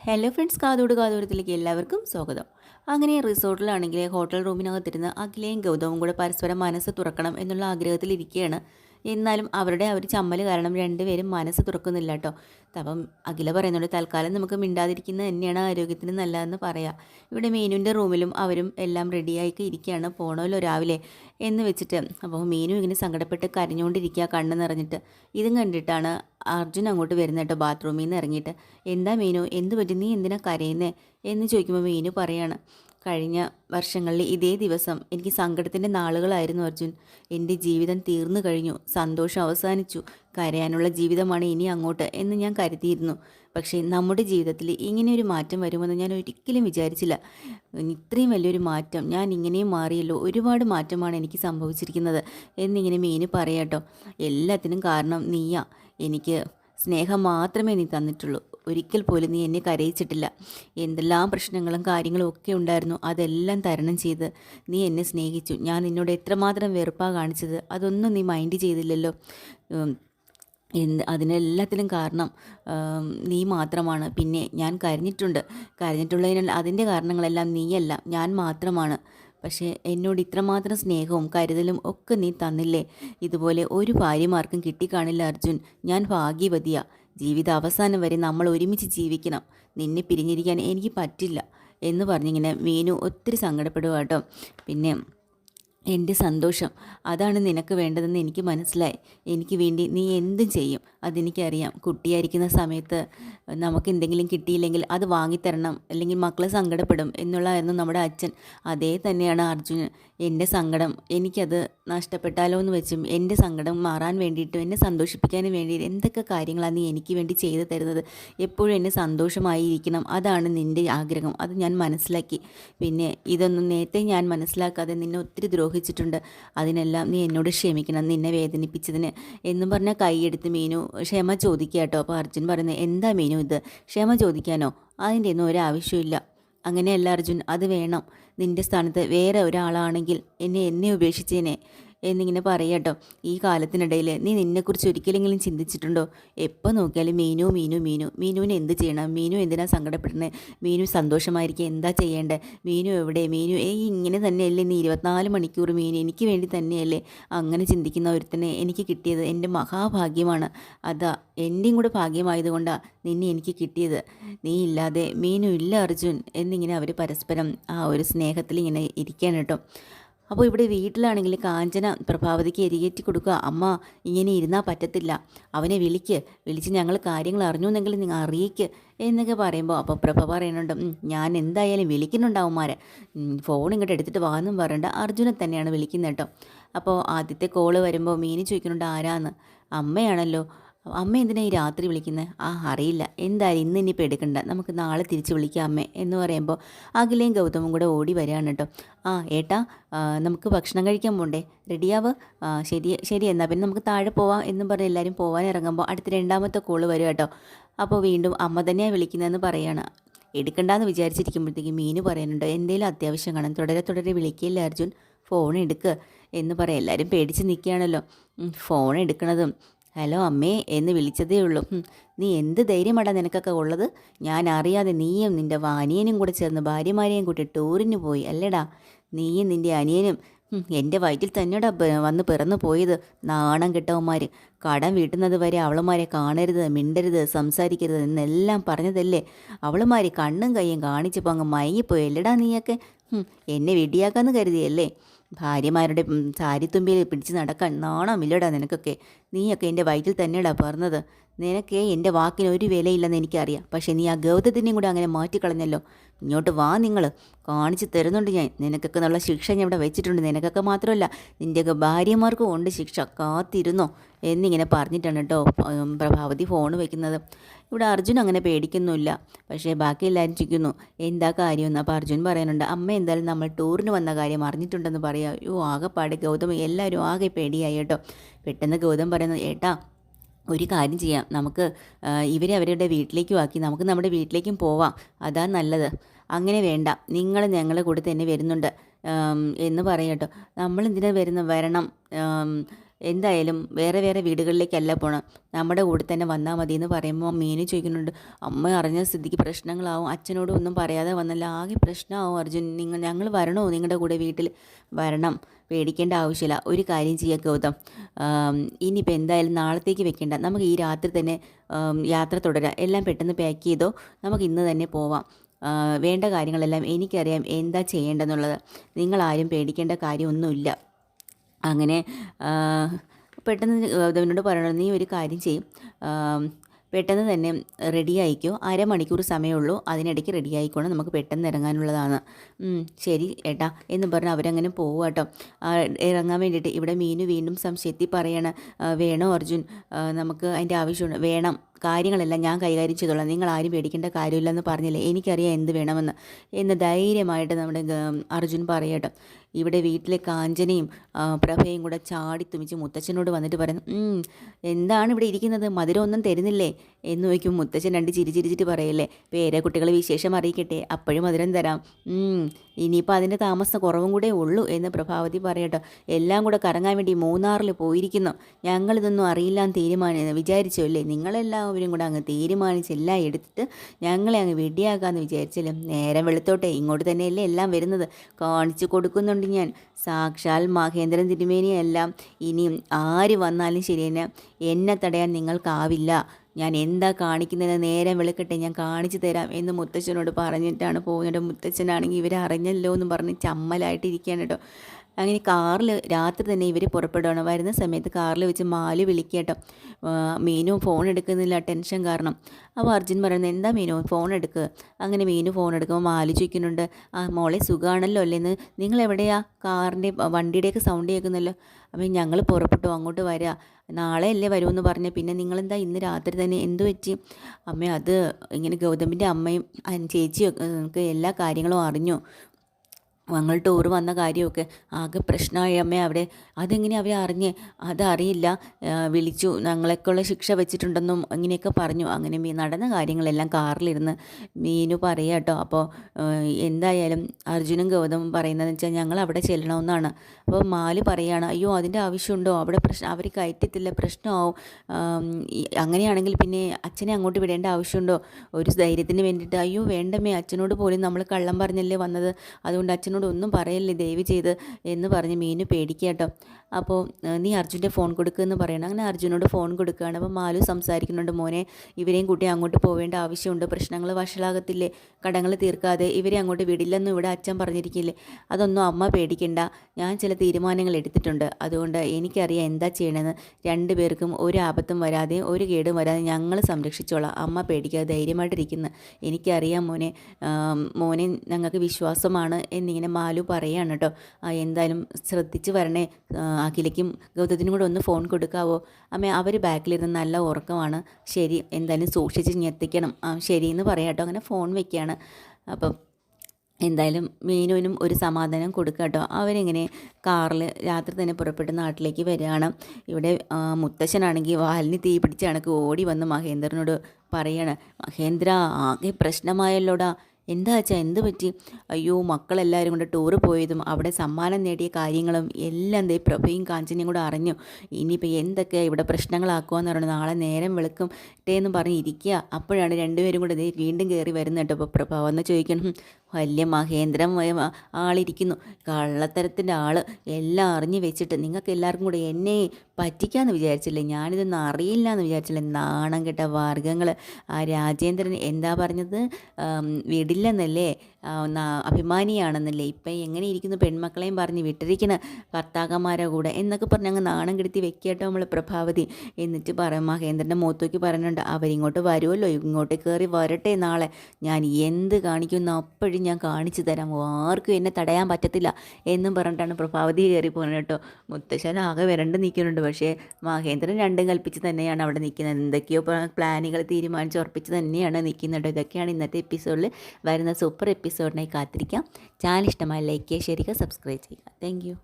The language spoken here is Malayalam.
ഹലോ ഫ്രണ്ട്സ് കാതോട് കാതോരത്തിലേക്ക് എല്ലാവർക്കും സ്വാഗതം. അങ്ങനെ റിസോർട്ടിലാണെങ്കിൽ ഹോട്ടൽ റൂമിനകത്തിരുന്ന് അഖിലയും ഗൗതവും കൂടെ പരസ്പരം മനസ്സ് തുറക്കണം എന്നുള്ള ആഗ്രഹത്തിലിരിക്കുകയാണ് എന്നാലും അവരുടെ ആ ഒരു ചമ്മൽ കാരണം രണ്ടുപേരും മനസ്സ് തുറക്കുന്നില്ല കേട്ടോ അപ്പം അഖില പറയുന്നുണ്ട് തൽക്കാലം നമുക്ക് മിണ്ടാതിരിക്കുന്നത് തന്നെയാണ് ആരോഗ്യത്തിന് നല്ലതെന്ന് പറയാം. ഇവിടെ മീനുവിന്റെ റൂമിലും അവരും എല്ലാം റെഡിയായിട്ട് ഇരിക്കുകയാണ് പോണമല്ലോ രാവിലെ. എന്ന് വെച്ചിട്ട് അപ്പോൾ മീനു ഇങ്ങനെ സങ്കടപ്പെട്ട് കരഞ്ഞുകൊണ്ടിരിക്കുക കണ്ണ് നിറഞ്ഞിട്ട്. ഇതും കണ്ടിട്ടാണ് അർജുൻ അങ്ങോട്ട് വരുന്നത് കേട്ടോ ബാത്റൂമിൽ നിന്ന് ഇറങ്ങിയിട്ട്. എന്താ മീനു? എന്ത് പറ്റി നീ എന്തിനാ കരയുന്നത് എന്ന് ചോദിക്കുമ്പോൾ മീനു പറയാണ് കഴിഞ്ഞ വർഷങ്ങളിൽ ഇതേ ദിവസം എനിക്ക് സങ്കടത്തിന്റെ നാളുകളായിരുന്നു അർജുൻ. എന്റെ ജീവിതം തീർന്നു കഴിഞ്ഞു. സന്തോഷം അവസാനിച്ചു. കരയാനുള്ള ജീവിതമാണ് ഇനി അങ്ങോട്ട് എന്ന് ഞാൻ കരുതിയിരുന്നു. പക്ഷേ നമ്മുടെ ജീവിതത്തിൽ ഇങ്ങനെയൊരു മാറ്റം വരുമെന്ന് ഞാൻ ഒരിക്കലും വിചാരിച്ചില്ല. ഇത്രയും വലിയൊരു മാറ്റം ഞാൻ ഇങ്ങനെയും മാറിയല്ലോ ഒരുപാട് മാറ്റമാണ് എനിക്ക് സംഭവിച്ചിരിക്കുന്നത് എന്നിങ്ങനെ മീന് പറയാട്ടോ. എല്ലാത്തിനും കാരണം നീയാ. എനിക്ക് സ്നേഹം മാത്രമേ നീ തന്നിട്ടുള്ളൂ. ഒരിക്കൽ പോലും നീ എന്നെ കരയിച്ചിട്ടില്ല. എന്തെല്ലാം പ്രശ്നങ്ങളും കാര്യങ്ങളും ഒക്കെ ഉണ്ടായിരുന്നു. അതെല്ലാം തരണം ചെയ്ത് നീ എന്നെ സ്നേഹിച്ചു. ഞാൻ നിന്നോട് എത്രമാത്രം വെറുപ്പാണ് കാണിച്ചത്. അതൊന്നും നീ മൈൻഡ് ചെയ്തില്ലല്ലോ. എന്ത് അതിനെല്ലാത്തിനും കാരണം നീ മാത്രമാണ്. പിന്നെ ഞാൻ കരഞ്ഞിട്ടുണ്ട്. കരഞ്ഞിട്ടുള്ളതിനാൽ അതിന്റെ കാരണങ്ങളെല്ലാം നീയല്ല. ഞാൻ മാത്രമാണ്. പക്ഷേ എന്നോട് ഇത്രമാത്രം സ്നേഹവും കരുതലും ഒക്കെ നീ തന്നില്ലേ? ഇതുപോലെ ഒരു ഭാര്യമാർക്കും കിട്ടിക്കാണില്ല അർജുൻ. ഞാൻ ഭാഗ്യവതിയാ. ജീവിത അവസാനം വരെ നമ്മൾ ഒരുമിച്ച് ജീവിക്കണം. നിന്നെ പിരിഞ്ഞിരിക്കാൻ എനിക്ക് പറ്റില്ല. എന്ന് പറഞ്ഞിങ്ങനെ മീനു ഒത്തിരി സങ്കടപ്പെടുക കേട്ടോ പിന്നെ എന്റെ സന്തോഷം. അതാണ് നിനക്ക് വേണ്ടതെന്ന് എനിക്ക് മനസ്സിലായി. എനിക്ക് വേണ്ടി നീ എന്തും ചെയ്യും. അതെനിക്കറിയാം. കുട്ടിയായിരിക്കുന്ന സമയത്ത് നമുക്ക് എന്തെങ്കിലും കിട്ടിയില്ലെങ്കിൽ അത് വാങ്ങിത്തരണം. അല്ലെങ്കിൽ മക്കളെ സങ്കടപ്പെടും എന്നുള്ളതായിരുന്നു നമ്മുടെ അച്ഛൻ. അതേ തന്നെയാണ് അർജുന്. എന്റെ സങ്കടം എനിക്കത് നഷ്ടപ്പെട്ടാലോ എന്ന് വെച്ചും എന്റെ സങ്കടം മാറാൻ വേണ്ടിയിട്ടും എന്നെ സന്തോഷിപ്പിക്കാനും വേണ്ടി എന്തൊക്കെ കാര്യങ്ങളാണ് നീ എനിക്ക് വേണ്ടി ചെയ്തു തരുന്നത്? എപ്പോഴും എന്നെ സന്തോഷമായിരിക്കണം. അതാണ് നിന്റെ ആഗ്രഹം. അത് ഞാൻ മനസ്സിലാക്കി. പിന്നെ ഇതൊന്നും നേരത്തെ ഞാൻ മനസ്സിലാക്കാതെ നിന്നെ ഒത്തിരി ദ്രോഹിച്ചിട്ടുണ്ട്. അതിനെല്ലാം നീ എന്നോട് ക്ഷമിക്കണം നിന്നെ വേദനിപ്പിച്ചതിന് എന്നും പറഞ്ഞാൽ കൈയെടുത്ത് മീനു ക്ഷമ ചോദിക്കുക കേട്ടോ. അപ്പോൾ അർജുൻ പറയുന്നത് എന്താ മീനു ഇത്? ക്ഷമ ചോദിക്കാനോ? അതിന്റെ ഒന്നും ഒരാവശ്യമില്ല അങ്ങനെയല്ല അർജുൻ അത് വേണം. നിന്റെ സ്ഥാനത്ത് വേറെ ഒരാളാണെങ്കിൽ എന്നെ എന്നെ ഉപേക്ഷിച്ചേനെ. എന്നിങ്ങനെ പറയട്ടോ ഈ കാലത്തിനിടയിൽ നീ നിന്നെക്കുറിച്ച് ഒരിക്കലെങ്കിലും ചിന്തിച്ചിട്ടുണ്ടോ? എപ്പോൾ നോക്കിയാലും മീനു മീനു മീനു. മീനുവിന് എന്ത് ചെയ്യണം? മീനു എന്തിനാ സങ്കടപ്പെടുന്നത് മീനു സന്തോഷമായിരിക്കും. എന്താ ചെയ്യേണ്ടത് മീനു എവിടെ? മീനു ഏ ഇങ്ങനെ തന്നെയല്ലേ? നീ ഇരുപത്തിനാല് മണിക്കൂർ മീനു എനിക്ക് വേണ്ടി തന്നെയല്ലേ? അങ്ങനെ ചിന്തിക്കുന്ന ഒരുത്തനെ എനിക്ക് കിട്ടിയത് എന്റെ മഹാഭാഗ്യമാണ്. അതാ എന്റെയും കൂടെ ഭാഗ്യമായതുകൊണ്ടാണ് നിന്നെ എനിക്ക് കിട്ടിയത്. നീ ഇല്ലാതെ മീനു ഇല്ല അർജുൻ എന്നിങ്ങനെ അവർ പരസ്പരം ആ ഒരു സ്നേഹത്തിൽ ഇങ്ങനെ ഇരിക്കാൻ കേട്ടോ. അപ്പോൾ ഇവിടെ വീട്ടിലാണെങ്കിൽ കാഞ്ചന പ്രഭാവതിക്ക് എരിയേറ്റി കൊടുക്കുക. അമ്മ ഇങ്ങനെ ഇരുന്നാൽ പറ്റത്തില്ല. അവനെ വിളിക്ക്. വിളിച്ച് ഞങ്ങൾ കാര്യങ്ങൾ അറിഞ്ഞു എന്നെങ്കിൽ നിങ്ങൾ അറിയിക്ക് എന്നൊക്കെ പറയുമ്പോൾ അപ്പോൾ പ്രഭ പറയുന്നുണ്ട് ഞാൻ എന്തായാലും വിളിക്കുന്നുണ്ടാവുമാരെ ഫോൺ ഇങ്ങോട്ട് എടുത്തിട്ട് വാന്നും പറയണ്ട അർജുനെ തന്നെയാണ് വിളിക്കുന്നത് കേട്ടോ. അപ്പോൾ ആദ്യത്തെ കോൾ വരുമ്പോൾ മീനി ചോദിക്കുന്നുണ്ട് ആരാന്ന്? അമ്മയാണല്ലോ. അമ്മ എന്തിനാ ഈ രാത്രി വിളിക്കുന്നത് ആ അറിയില്ല. എന്തായാലും ഇന്ന് ഇനിയിപ്പോൾ എടുക്കണ്ട. നമുക്ക് നാളെ തിരിച്ച് വിളിക്കാം അമ്മേ എന്ന് പറയുമ്പോൾ അഖിലയും ഗൗതമും കൂടെ ഓടി വരികയാണ് കേട്ടോ. ആ ഏട്ടാ നമുക്ക് ഭക്ഷണം കഴിക്കാൻ പോണ്ടേ? റെഡിയാവ്? ശരി ശരി എന്നാൽ പിന്നെ നമുക്ക് താഴെ പോവാം എന്നും പറഞ്ഞ് എല്ലാവരും പോകാൻ ഇറങ്ങുമ്പോൾ അടുത്ത രണ്ടാമത്തെ കോൾ വരും കേട്ടോ. അപ്പോൾ വീണ്ടും അമ്മ തന്നെയാണ് വിളിക്കുന്നതെന്ന് പറയുകയാണ് എടുക്കണ്ടെന്ന് വിചാരിച്ചിരിക്കുമ്പോഴത്തേക്കും മീന് പറയുന്നുണ്ട് എന്തെങ്കിലും അത്യാവശ്യം കാണാൻ തുടരെ തുടരെ വിളിക്കില്ല അർജുൻ? ഫോൺ എടുക്കുക എന്ന് പറയാം. എല്ലാവരും പേടിച്ച് നിൽക്കുകയാണല്ലോ ഫോൺ എടുക്കണതും ഹലോ അമ്മേ എന്ന് വിളിച്ചതേ ഉള്ളൂ. നീ എന്ത് ധൈര്യമാടാ നിനക്കൊക്കെ ഉള്ളത്? ഞാൻ അറിയാതെ നീയും നിന്റെ അനിയനും കൂടെ ചേർന്ന് ഭാര്യമാരെയും കൂട്ടി ടൂറിന് പോയി അല്ലേടാ? നീയും നിന്റെ അനിയനും എന്റെ വയറ്റിൽ തന്നെടാ വന്ന് പിറന്നു പോയത് നാണം കെട്ടവന്മാർ കടം വീട്ടുന്നത് വരെ അവളുമാരെ കാണരുത് മിണ്ടരുത് സംസാരിക്കരുത് എന്നെല്ലാം പറഞ്ഞതല്ലേ? അവളുമാർ കണ്ണും കയ്യും കാണിച്ചപ്പോൾ അങ്ങ് മയങ്ങിപ്പോയി അല്ലേടാ നീയൊക്കെ എന്നെ വെടിയാക്കാന്ന് കരുതിയല്ലേ? ഭാര്യമാരുടെ സാരിത്തുമ്പിൽ പിടിച്ച് നടക്കാൻ നാണമില്ലടാ നിനക്കൊക്കെ. നീയൊക്കെ എന്റെ വയറ്റിൽ തന്നെയാണ് പറഞ്ഞത് നിനക്ക് എന്റെ വാക്കിന് ഒരു വിലയില്ലെന്ന് എനിക്കറിയാം. പക്ഷേ നീ ആ ഗൗതത്തിനെയും കൂടെ അങ്ങനെ മാറ്റിക്കളഞ്ഞല്ലോ. ഇങ്ങോട്ട് വാ നിങ്ങൾ കാണിച്ച് തരുന്നുണ്ട് ഞാൻ. നിനക്കൊക്കെ നല്ല ശിക്ഷ ഞാൻ ഇവിടെ വെച്ചിട്ടുണ്ട്. നിനക്കൊക്കെ മാത്രമല്ല നിന്റെയൊക്കെ ഭാര്യമാർക്കും ഉണ്ട് ശിക്ഷ. കാത്തിരുന്നോ? എന്നിങ്ങനെ പറഞ്ഞിട്ടാണ് കേട്ടോ പ്രഭാവതി ഫോൺ വെക്കുന്നത്. ഇവിടെ അർജുൻ അങ്ങനെ പേടിക്കുന്നില്ല പക്ഷേ ബാക്കി എല്ലാവരും ചിരിക്കുന്നു എന്താ കാര്യമെന്ന് അപ്പോൾ അർജുൻ പറയുന്നുണ്ട് അമ്മ എന്തായാലും നമ്മൾ ടൂറിന് വന്ന കാര്യം അറിഞ്ഞിട്ടുണ്ടെന്ന് പറയാം. യോ ആകെപ്പാടെ ഗൗതം എല്ലാവരും ആകെ പേടിയായി കേട്ടോ. പെട്ടെന്ന് ഗൗതം പറയുന്നത് ഏട്ടാ ഒരു കാര്യം ചെയ്യാം. നമുക്ക് ഇവരെ അവരുടെ വീട്ടിലേക്കും ആക്കി. നമുക്ക് നമ്മുടെ വീട്ടിലേക്കും പോവാം. അതാണ് നല്ലത്. അങ്ങനെ വേണ്ട. നിങ്ങൾ ഞങ്ങളെ കൂടെ തന്നെ വരുന്നുണ്ട്. എന്ന് പറയട്ടോ നമ്മൾ എന്തിനാ വരുന്ന വരണം? എന്തായാലും വേറെ വേറെ വീടുകളിലേക്കല്ല പോകണം നമ്മുടെ കൂടെ തന്നെ വന്നാൽ മതി എന്ന് പറയുമ്പോൾ മീനു ചോദിക്കുന്നുണ്ട്. അമ്മ അറിഞ്ഞ സ്ഥിതിക്ക് പ്രശ്നങ്ങളാവും. അച്ഛനോട് ഒന്നും പറയാതെ വന്നല്ല. ആകെ പ്രശ്നമാവും അർജുൻ. നിങ്ങൾ ഞങ്ങൾ വരണോ നിങ്ങളുടെ കൂടെ വീട്ടിൽ? വരണം. പേടിക്കേണ്ട ആവശ്യമില്ല. ഒരു കാര്യം ചെയ്യുക ഗൗതം. ഇനിയിപ്പോൾ എന്തായാലും നാളത്തേക്ക് വെക്കേണ്ട. നമുക്ക് ഈ രാത്രി തന്നെ യാത്ര തുടരാം. എല്ലാം പെട്ടെന്ന് പാക്ക് ചെയ്തോ? നമുക്ക് ഇന്ന് തന്നെ പോവാം. വേണ്ട കാര്യങ്ങളെല്ലാം എനിക്കറിയാം എന്താ ചെയ്യേണ്ടതെന്നുള്ളത്. നിങ്ങളാരും പേടിക്കേണ്ട കാര്യമൊന്നുമില്ല. അങ്ങനെ പെട്ടെന്ന് ഗൗതമിനോട് പറയണം നീ ഒരു കാര്യം ചെയ്യും. പെട്ടെന്ന് തന്നെ റെഡി ആയിക്കോ. അരമണിക്കൂർ സമയമുള്ളൂ. അതിനിടയ്ക്ക് റെഡി ആയിക്കോണം. നമുക്ക് പെട്ടെന്ന് ഇറങ്ങാനുള്ളതാണ്. ശരി ഏട്ടാ. എന്ന് പറഞ്ഞ് അവരങ്ങനെ പോവുക കേട്ടോ ഇറങ്ങാൻ വേണ്ടിയിട്ട് ഇവിടെ മീനു വീണ്ടും സംശയത്തിൽ പറയണ വേണോ അർജുൻ? നമുക്ക് അതിന്റെ ആവശ്യമുണ്ട്. വേണം. കാര്യങ്ങളെല്ലാം ഞാൻ കൈകാര്യം ചെയ്തോളാം. നിങ്ങൾ ആരും പേടിക്കേണ്ട കാര്യമില്ലെന്ന് പറഞ്ഞില്ലേ? എനിക്കറിയാം എന്ത് വേണമെന്ന്. എന്ന് ധൈര്യമായിട്ട് നമ്മുടെ അർജുൻ പറയട്ടോ. ഇവിടെ വീട്ടിലെ കാഞ്ചനയും പ്രഭയും കൂടെ ചാടി തുമിച്ച് മുത്തച്ഛനോട് വന്നിട്ട് പറയുന്നു എന്താണ് ഇവിടെ ഇരിക്കുന്നത്? മധുരം ഒന്നും തരുന്നില്ലേ? എന്ന് ചോദിക്കും മുത്തച്ഛൻ രണ്ട് ചിരിചിരിച്ചിട്ട് പറയല്ലേ പേരെ കുട്ടികളെ വിശേഷം അറിയിക്കട്ടെ അപ്പോഴും മധുരം തരാം. ഇനിയിപ്പോൾ അതിന്റെ താമസം കുറവും കൂടെ ഉള്ളൂ എന്ന് പ്രഭാവതി പറയട്ടോ എല്ലാം കൂടെ കറങ്ങാൻ വേണ്ടി മൂന്നാറിൽ പോയിരിക്കുന്നു. ഞങ്ങളിതൊന്നും അറിയില്ല എന്ന് തീരുമാനം വിചാരിച്ചോ അല്ലേ? നിങ്ങളെല്ലാവരും കൂടെ അങ്ങ് തീരുമാനിച്ചെല്ലാം എടുത്തിട്ട് ഞങ്ങളെ അങ്ങ് വെടിയാക്കാമെന്ന് വിചാരിച്ചല്ലോ? നേരം വെളുത്തോട്ടെ ഇങ്ങോട്ട് തന്നെയല്ലേ എല്ലാം വരുന്നത്? കാണിച്ചു കൊടുക്കുന്നുണ്ട് ഞാൻ. സാക്ഷാൽ മഹേന്ദ്രൻ തിരുമേനിയെല്ലാം ഇനിയും ആര് വന്നാലും ശരി തന്നെ എന്നെ തടയാൻ നിങ്ങൾക്കാവില്ല. ഞാൻ എന്താ കാണിക്കുന്നത് നേരം വിളിക്കട്ടെ ഞാൻ കാണിച്ചു തരാം എന്ന് മുത്തച്ഛനോട് പറഞ്ഞിട്ടാണ് പോകുന്നത്. മുത്തച്ഛനാണെങ്കിൽ ഇവരെ അറിഞ്ഞല്ലോ എന്ന് പറഞ്ഞ് ചമ്മലായിട്ടിരിക്കുകയാണ് കേട്ടോ. അങ്ങനെ കാറിൽ രാത്രി തന്നെ ഇവർ പുറപ്പെടുകയാണ് വരുന്ന സമയത്ത് കാറിൽ വെച്ച് മാലു വിളിക്കുക കേട്ടോ. മീനു ഫോൺ എടുക്കുന്നില്ല ടെൻഷൻ കാരണം. അപ്പോൾ അർജുൻ പറയുന്നത് എന്താ മീനു ഫോൺ എടുക്കുക അങ്ങനെ മീനു ഫോൺ എടുക്കുമ്പോൾ മാലു ചോദിക്കുന്നുണ്ട് ആ മോളെ സുഖമാണല്ലോ അല്ലേന്ന് നിങ്ങൾ എവിടെയാ? കാറിന്റെ വണ്ടിയുടെയൊക്കെ സൗണ്ട് കേൾക്കുന്നല്ലോ. അപ്പം ഞങ്ങൾ പുറപ്പെട്ടു അങ്ങോട്ട് വരിക നാളെ അല്ലേ വരുമെന്ന് പറഞ്ഞ്. പിന്നെ നിങ്ങളെന്താ ഇന്ന് രാത്രി തന്നെ എന്തു പറ്റി? അമ്മ അത് ഇങ്ങനെ ഗൗതമിന്റെ അമ്മയും ചേച്ചിയും എല്ലാ കാര്യങ്ങളും അറിഞ്ഞു. ഞങ്ങൾ ടൂർ വന്ന കാര്യമൊക്കെ ആകെ പ്രശ്നമായി അമ്മ അവിടെ. അതെങ്ങനെ അവർ അറിഞ്ഞ്? അതറിയില്ല. വിളിച്ചു. ഞങ്ങളെക്കുള്ള ശിക്ഷ വെച്ചിട്ടുണ്ടെന്നും ഇങ്ങനെയൊക്കെ പറഞ്ഞു. അങ്ങനെ മീ നടന്ന കാര്യങ്ങളെല്ലാം കാറിലിരുന്ന് മീനു പറയാം കേട്ടോ അപ്പോൾ എന്തായാലും അർജുനും ഗൗതമും പറയുന്നതെന്ന് വെച്ചാൽ ഞങ്ങൾ അവിടെ ചെല്ലണമെന്നാണ് അപ്പോൾ മാൽ പറയുകയാണ് അയ്യോ അതിന്റെ ആവശ്യമുണ്ടോ? അവിടെ പ്രശ്നം അവർ കയറ്റത്തില്ല പ്രശ്നമാവും. അങ്ങനെയാണെങ്കിൽ പിന്നെ അച്ഛനെ അങ്ങോട്ട് വിടേണ്ട ആവശ്യമുണ്ടോ? ഒരു ധൈര്യത്തിന് വേണ്ടിയിട്ട്. അയ്യോ വേണ്ടമേ അച്ഛനോട് പോലും നമ്മൾ കള്ളം പറഞ്ഞല്ലേ വന്നത്? അതുകൊണ്ട് അച്ഛനോട് എന്നോട് ഒന്നും പറയല്ലേ ദയവ് ചെയ്ത് എന്ന് പറഞ്ഞ് മീനു പേടിക്കുക കേട്ടോ അപ്പോൾ നീ അർജുന്റെ ഫോൺ കൊടുക്കുമെന്ന് പറയണം. അങ്ങനെ അർജുനോട് ഫോൺ കൊടുക്കുകയാണ്. അപ്പോൾ മാലു സംസാരിക്കുന്നുണ്ട് മോനെ ഇവരെയും കൂട്ടി അങ്ങോട്ട് പോവേണ്ട ആവശ്യമുണ്ട്. പ്രശ്നങ്ങൾ വഷളാകത്തില്ലേ. കടങ്ങൾ തീർക്കാതെ ഇവരെ അങ്ങോട്ട് വിടില്ലെന്നും ഇവിടെ അച്ഛൻ പറഞ്ഞിരിക്കില്ലേ. അതൊന്നും അമ്മ പേടിക്കണ്ട. ഞാൻ ചില തീരുമാനങ്ങൾ എടുത്തിട്ടുണ്ട്. അതുകൊണ്ട് എനിക്കറിയാം എന്താ ചെയ്യണമെന്ന് രണ്ടു പേർക്കും ഒരു ആപത്തും വരാതെ ഒരു കേടും വരാതെ ഞങ്ങൾ സംരക്ഷിച്ചോളാം. അമ്മ പേടിക്കാതെ ധൈര്യമായിട്ടിരിക്കുന്നു. എനിക്കറിയാം മോനെ മോനെ ഞങ്ങൾക്ക് വിശ്വാസമാണ് എന്നിങ്ങനെ മാലു പറയാണ് കേട്ടോ. എന്തായാലും ശ്രദ്ധിച്ച് വരണേ. അഖിലയ്ക്കും ഗൗതത്തിനും കൂടെ ഒന്ന് ഫോൺ കൊടുക്കാവോ? അമ്മ അവർ ബാക്കിലിരുന്ന് നല്ല ഉറക്കമാണ്. ശരി എന്തായാലും സൂക്ഷിച്ച് ഞെത്തിക്കണം ആ ശരി എന്ന് പറയാം കേട്ടോ അങ്ങനെ ഫോൺ വെക്കുകയാണ് അപ്പം എന്തായാലും മീനുവിനും ഒരു സമാധാനം കൊടുക്കുക കേട്ടോ അവരിങ്ങനെ കാറിൽ രാത്രി തന്നെ പുറപ്പെട്ട് നാട്ടിലേക്ക് വരികയാണ്. ഇവിടെ മുത്തശ്ശനാണെങ്കിൽ വാലിന് തീ പിടിച്ച് കണക്ക് ഓടി വന്ന് മഹേന്ദ്രനോട് പറയാണ് മഹേന്ദ്ര ആകെ പ്രശ്നമായല്ലോടാ. എന്താ വെച്ചാൽ എന്ത് പറ്റി? അയ്യോ മക്കളെല്ലാവരും കൂടെ ടൂറ് പോയതും അവിടെ സമ്മാനം നേടിയ കാര്യങ്ങളും എല്ലാം ദേ പ്രഭയും കാഞ്ചനയും കൂടെ അറിഞ്ഞു. ഇനിയിപ്പോൾ എന്തൊക്കെ ഇവിടെ പ്രശ്നങ്ങളാക്കുകയെന്ന് പറയുന്നത് നാളെ നേരം വെളുക്കും എന്ന് പറഞ്ഞ് ഇരിക്കുക. അപ്പോഴാണ് രണ്ടുപേരും കൂടെ വീണ്ടും കയറി വരുന്നത് കേട്ടോ. അപ്പോൾ പ്രഭ വന്ന് ചോദിക്കണം വലിയ മഹേന്ദ്രൻ ആളിരിക്കുന്നു. കള്ളത്തരത്തിന്റെ ആൾ എല്ലാം അറിഞ്ഞു വെച്ചിട്ട് നിങ്ങൾക്ക് എല്ലാവർക്കും കൂടെ എന്നെ പറ്റിക്കാമെന്ന് വിചാരിച്ചില്ലേ? ഞാനിതൊന്നും അറിയില്ല എന്ന് വിചാരിച്ചില്ലേ? നാണം കെട്ട വർഗങ്ങൾ ആ രാജേന്ദ്രൻ എന്താ പറഞ്ഞത്? വിടില്ലെന്നല്ലേ? അഭിമാനിയാണെന്നല്ലേ? ഇപ്പം എങ്ങനെ ഇരിക്കുന്നു പെൺമക്കളെയും പറഞ്ഞ് വിട്ടിരിക്കണ ഭർത്താക്കന്മാരെ കൂടെ എന്നൊക്കെ പറഞ്ഞ് അങ്ങ് നാണം കെടുത്തി വെക്കട്ടോ നമ്മൾ പ്രഭാവതി. എന്നിട്ട് പറ മഹേന്ദ്രന്റെ മൂത്തോക്കി പറയുന്നുണ്ട് അവരിങ്ങോട്ട് വരുമല്ലോ ഇങ്ങോട്ട് കയറി വരട്ടെ നാളെ. ഞാൻ എന്ത് കാണിക്കുന്നു അപ്പോഴും ഞാൻ കാണിച്ചു തരാം ആർക്കും എന്നെ തടയാൻ പറ്റത്തില്ല എന്നും പറഞ്ഞിട്ടാണ് പ്രഭാവതി കയറി പോകുന്നത് കേട്ടോ. മുത്തശ്ശൻ ആകെ വരണ്ട് നിൽക്കുന്നുണ്ട് പക്ഷേ മഹേന്ദ്രൻ രണ്ടും കൽപ്പിച്ച് തന്നെയാണ് അവിടെ നിൽക്കുന്നത് എന്തൊക്കെയോ പ്ലാനുകൾ തീരുമാനിച്ച് ഉറപ്പിച്ച് തന്നെയാണ് നിൽക്കുന്നത് ഇതൊക്കെയാണ് ഇന്നത്തെ എപ്പിസോഡിൽ വരുന്ന സൂപ്പർ എപ്പിസോഡിനായി കാത്തിരിക്കാം. ചാനൽ ഇഷ്ടമായ ലൈക്ക് ചെയ്യുക ഷെയർ ചെയ്യുക സബ്സ്ക്രൈബ് ചെയ്യുക. താങ്ക്